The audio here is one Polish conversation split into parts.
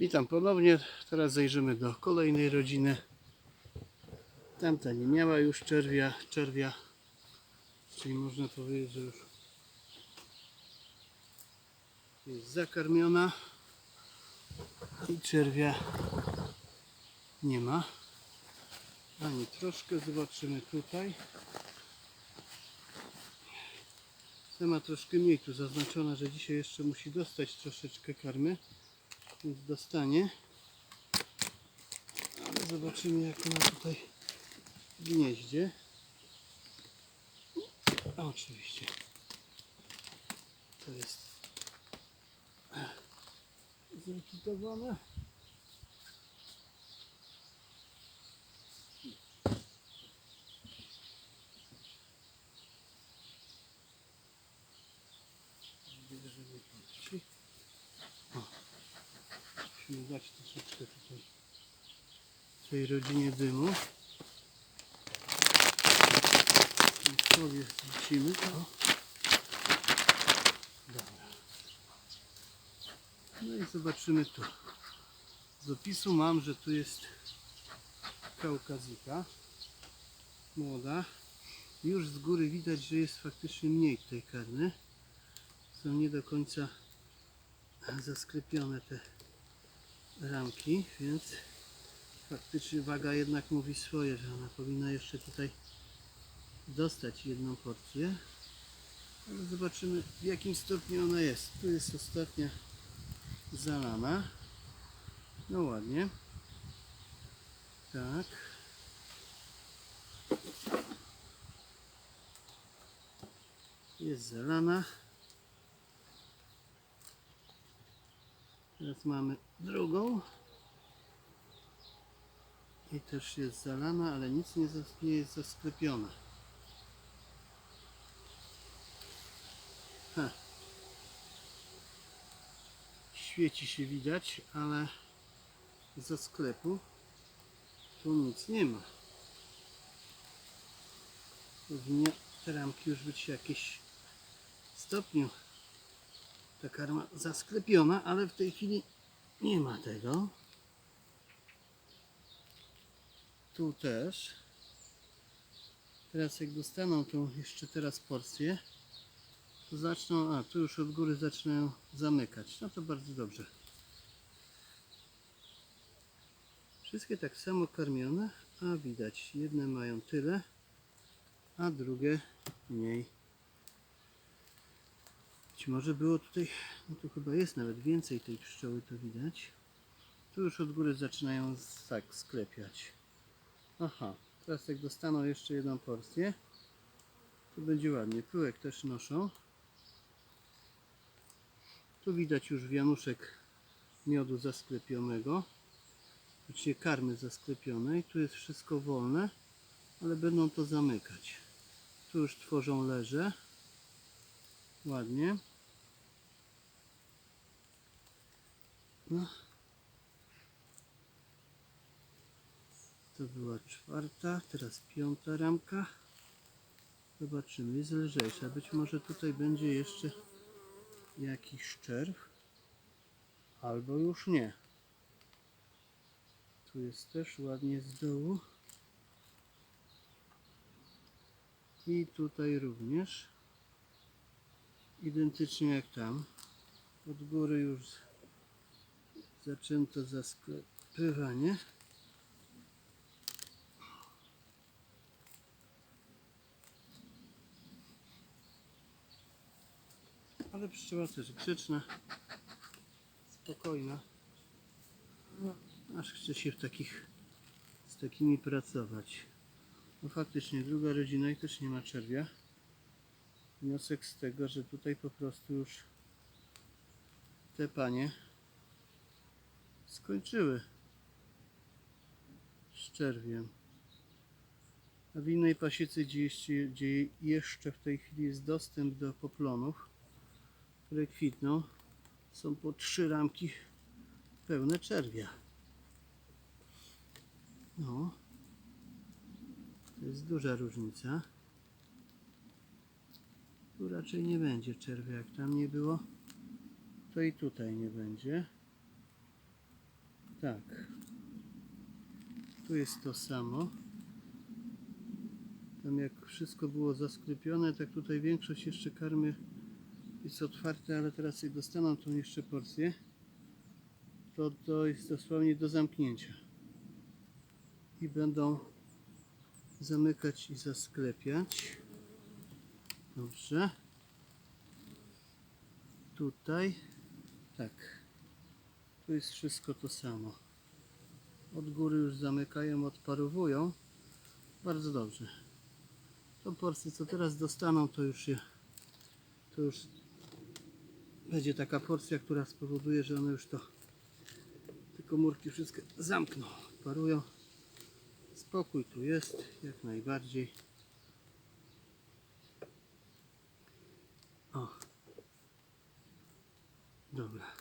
Witam ponownie. Teraz zajrzymy do kolejnej rodziny. Tamta nie miała już czerwia, czerwia. Czyli można powiedzieć, że już jest zakarmiona i czerwia nie ma. Ani troszkę zobaczymy tutaj. Ta ma troszkę mniej tu zaznaczona, że dzisiaj jeszcze musi dostać troszeczkę karmy więc dostanie. Ale zobaczymy jak ona tutaj w gnieździe. A oczywiście. To jest zlikwidowane. Dać troszeczkę tutaj tej rodzinie dymu. I sobie wrzucimy to. Dobra. No i zobaczymy tu. Z opisu mam, że tu jest kaukazika młoda. Już z góry widać, że jest faktycznie mniej tej karmy. Są nie do końca zasklepione te ramki, więc faktycznie waga jednak mówi swoje, że ona powinna jeszcze tutaj dostać jedną porcję. Ale zobaczymy w jakim stopniu ona jest. Tu jest ostatnia zalana. No ładnie. Tak. Jest zalana. Teraz mamy drugą. I też jest zalana, ale nic nie, jest zasklepiona. Ha. Świeci się widać, ale za sklepu tu nic nie ma. Powinny te ramki już być w stopniu ta karma zasklepiona, ale w tej chwili nie ma tego. Tu też. Teraz jak dostaną tą jeszcze teraz porcję, to zaczną, a tu już od góry zaczynają zamykać. No to bardzo dobrze. Wszystkie tak samo karmione, a widać, jedne mają tyle, a drugie mniej. Być może było tutaj, no tu chyba jest nawet więcej tej pszczoły, to widać. Tu już od góry zaczynają tak sklepiać. Aha, teraz jak dostaną jeszcze jedną porcję, to będzie ładnie. Pyłek też noszą. Tu widać już wianuszek miodu zasklepionego. Znaczy karmy zasklepionej. Tu jest wszystko wolne, ale będą to zamykać. Tu już tworzą leże. Ładnie. No. To była czwarta, teraz piąta ramka. Zobaczymy, jest lżejsza. Być może tutaj będzie jeszcze jakiś szczerw. Albo już nie. Tu jest też ładnie z dołu. I tutaj również. Identycznie jak tam. Od góry już zaczęto zasklepywanie. Ale pszczoła też grzeczna, spokojna. Aż chce się w takich, z takimi pracować. No faktycznie druga rodzina i też nie ma czerwia. Wniosek z tego, że tutaj po prostu już te panie skończyły z czerwiem. A w innej pasiece, gdzie jeszcze, w tej chwili jest dostęp do poplonów, które kwitną, są po trzy ramki pełne czerwia. No, to jest duża różnica. Tu raczej nie będzie czerwia, jak tam nie było, to i tutaj nie będzie. Tak. Tu jest to samo. Tam jak wszystko było zasklepione, tak tutaj większość jeszcze karmy jest otwarte, ale teraz jak dostaną tą jeszcze porcję, to to jest dosłownie do zamknięcia. I będą zamykać i zasklepiać. Dobrze. Tutaj. Tak. Tu jest wszystko to samo. Od góry już zamykają, odparowują. Bardzo dobrze. Tą porcję, co teraz dostaną, to już się, to już będzie taka porcja, która spowoduje, że one już to te komórki wszystkie zamkną, parują. Spokój tu jest, jak najbardziej. O. Dobra.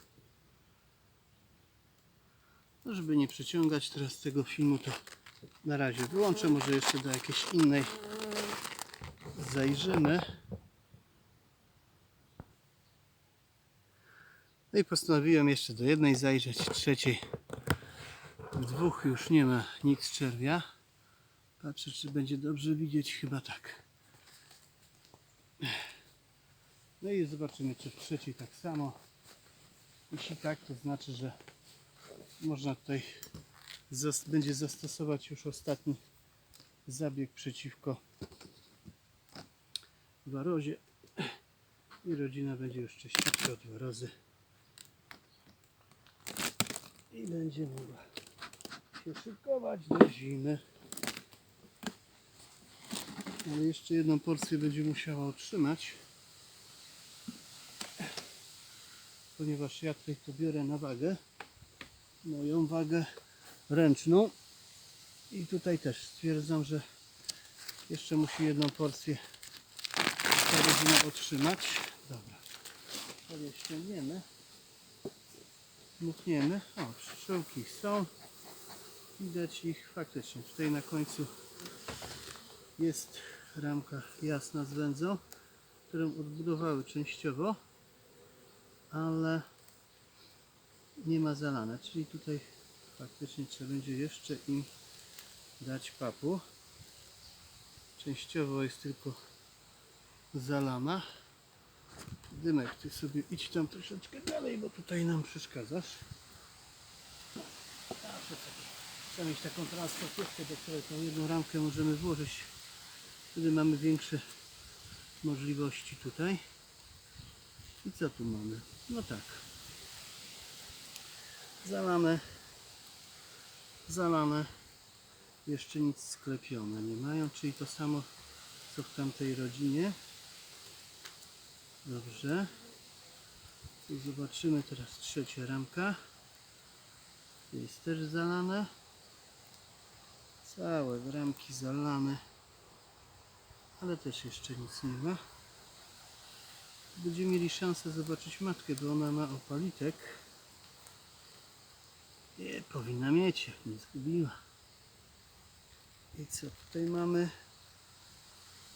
No, żeby nie przeciągać teraz tego filmu, to na razie wyłączę. Może jeszcze do jakiejś innej zajrzymy. No i postanowiłem jeszcze do jednej zajrzeć, trzeciej. Dwóch już nie ma nic czerwia. Patrzę, czy będzie dobrze widzieć. Chyba tak. No i zobaczymy, czy w trzeciej tak samo. Jeśli tak, to znaczy, że można tutaj zas- będzie zastosować już ostatni zabieg przeciwko warozie i rodzina będzie już czyściutka od warozy i będzie mogła się szykować do zimy. Ale jeszcze jedną porcję będzie musiała otrzymać. Ponieważ ja tutaj to biorę na wagę. Moją wagę ręczną. I tutaj też stwierdzam, że jeszcze musi jedną porcję ta rodzina otrzymać. Dobra. Sobie ściągniemy. Dmuchniemy. O, pszczółki są. Widać ich faktycznie. Tutaj na końcu jest ramka jasna z wędzą, którą odbudowały częściowo, ale nie ma zalane. Czyli tutaj faktycznie trzeba będzie jeszcze im dać papu. Częściowo jest tylko zalana. Dymek, ty sobie idź tam troszeczkę dalej, bo tutaj nam przeszkadzasz. Trzeba mieć taką transportówkę, do której tą jedną ramkę możemy włożyć. Wtedy mamy większe możliwości tutaj. I co tu mamy? No tak. Zalane. Zalane. Jeszcze nic sklepione nie mają, czyli to samo co w tamtej rodzinie. Dobrze. I zobaczymy teraz trzecia ramka. Jest też zalane. Całe ramki zalane. Ale też jeszcze nic nie ma. Będziemy mieli szansę zobaczyć matkę, bo ona ma opalitek. Nie, powinna mieć, jak nie zgubiła. I co tutaj mamy?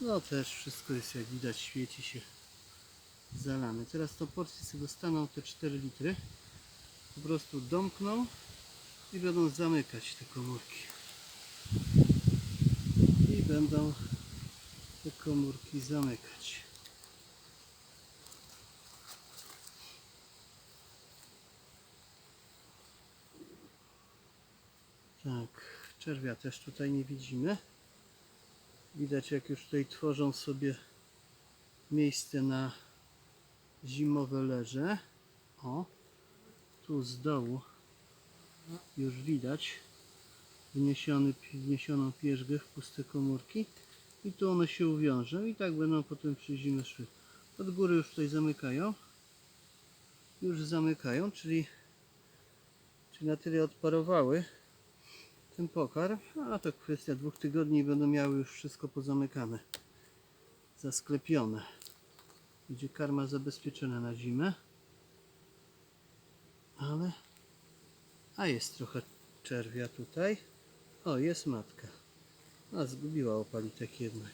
No też wszystko jest jak widać, świeci się zalane. Teraz to porcje sobie dostaną te 4 litry. Po prostu domkną i będą zamykać te komórki. I będą te komórki zamykać. Tak, czerwia też tutaj nie widzimy. Widać jak już tutaj tworzą sobie miejsce na zimowe leże. O, tu z dołu już widać wniesiony, wniesioną pierzgę w puste komórki i tu one się uwiążą i tak będą potem przy zimę szły. Od góry już tutaj zamykają. Już zamykają, czyli, czyli na tyle odparowały ten pokarm, a to kwestia dwóch tygodni będą miały już wszystko pozamykane, zasklepione. Będzie karma zabezpieczona na zimę, ale a jest trochę czerwia tutaj. O, jest matka. A, zgubiła opalitek jednak.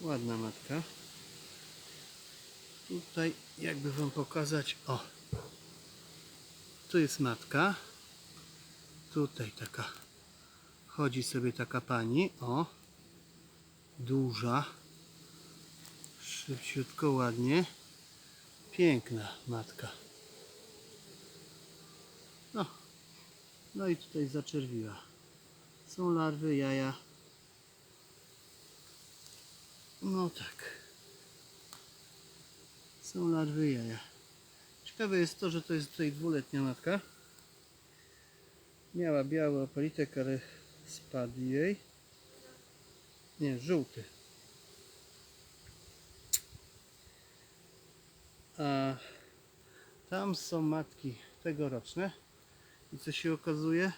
Ładna matka. Tutaj jakby wam pokazać, o. Tu jest matka. Tutaj taka chodzi sobie taka pani, o, duża, szybciutko, ładnie, piękna matka. No, no i tutaj zaczerwiła. Są larwy, jaja. No tak. Są larwy, jaja. Ciekawe jest to, że to jest tutaj dwuletnia matka. Miała biały opalitek, ale spadł jej. Nie, żółty. A tam są matki tegoroczne. I co się okazuje?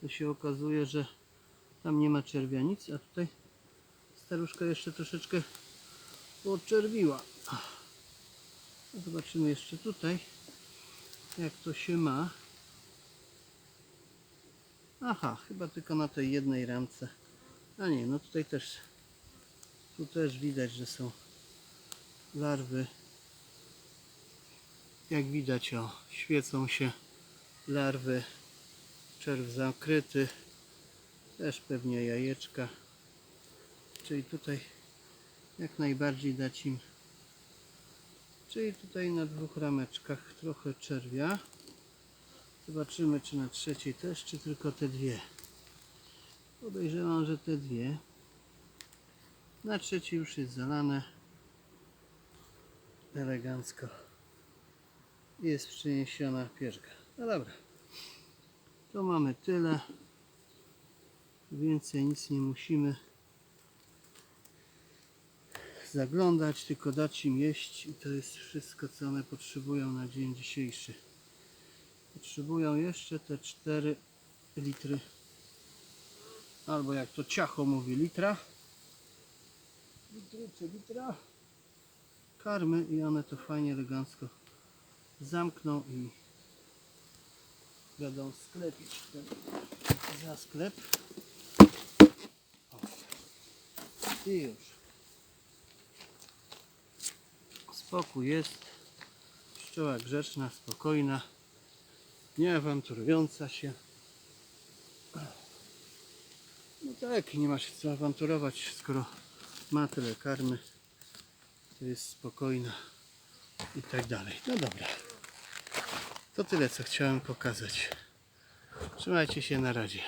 To się okazuje, że tam nie ma czerwianic, a tutaj staruszka jeszcze troszeczkę odczerwiła. No Zobaczymy jeszcze tutaj, jak to się ma. Aha, chyba tylko na tej jednej ramce. A nie, no tutaj też, tu też widać, że są larwy. Jak widać, o, świecą się larwy. Czerw zakryty. Też pewnie jajeczka. Czyli tutaj jak najbardziej dać im Czyli tutaj na dwóch rameczkach trochę czerwia. Zobaczymy czy na trzeciej też, czy tylko te dwie. Podejrzewam, że te dwie. Na trzeciej już jest zalane. Elegancko. Jest przyniesiona pierzga. No dobra. To mamy tyle. Więcej nic nie musimy zaglądać, tylko dać im jeść i to jest wszystko co one potrzebują na dzień dzisiejszy. Potrzebują jeszcze te 4 litry. Albo jak to ciacho mówi litra? Litry czy litra? Karmy i one to fajnie elegancko zamkną i będą sklepić. Ten za sklep. O. i już. Spokój jest. Pszczoła grzeczna, spokojna, nie awanturująca się. No tak, nie ma się co awanturować, skoro ma tyle karmy, to jest spokojna i tak dalej. No dobra. To tyle, co chciałem pokazać. Trzymajcie się na razie.